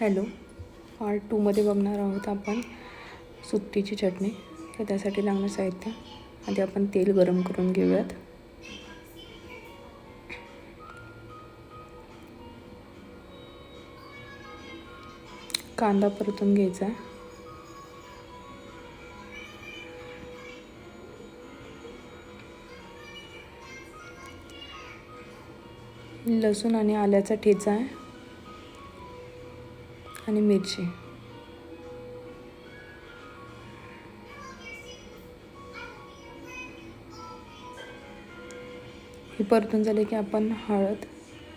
Hello part टूमध्ये बघणार आहोत आपण सुट्टीची चटणी. तर त्यासाठी लागणार साहित्य. आधी आपण तेल गरम करून घेऊयात. कांदा परतून घ्यायचा. आहे लसूण आणि आल्याचा ठेचा आहे. आणि मिरची. हे परतून झाले की आपण हळद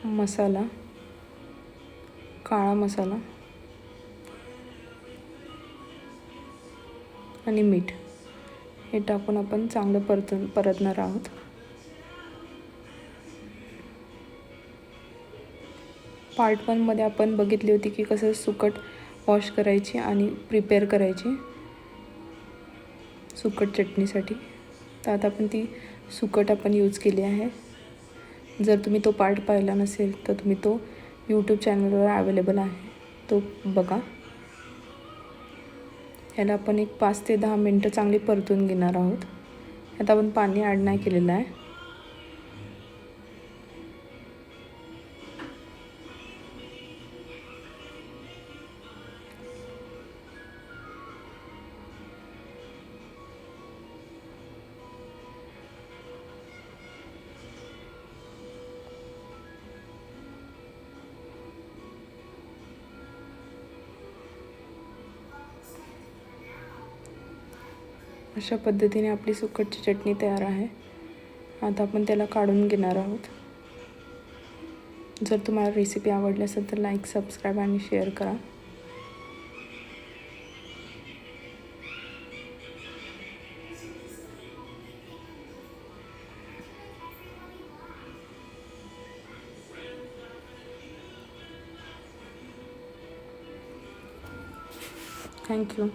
मसाला काळा मसाला आणि मीठ. हे टाकून आपण चांगलं परतून परतणार आहोत. पार्ट वनमध्ये आपण बघितली होती की कसं सुकट वॉश करायची आणि प्रिपेअर करायची. सुकट चटणीसाठी. तर आता आपण ती सुकट आपण यूज केली आहे. जर तुम्ही तो पार्ट पाहिला नसेल तर तुम्ही तो यूट्यूब चॅनलवर अवेलेबल आहे. तो बघा. ह्याला आपण एक पाच ते दहा मिनटं चांगली परतून घेणार आहोत. आता आपण पाणी ॲड नाही केलेलं आहे. अशा पद्धतीने आपली सुकटची चटणी तयार आहे. आता आपण त्याला काढून घेणार आहोत. जर तुम्हाला रेसिपी आवडली असेल तर लाईक सबस्क्राईब आणि शेअर करा. Thank you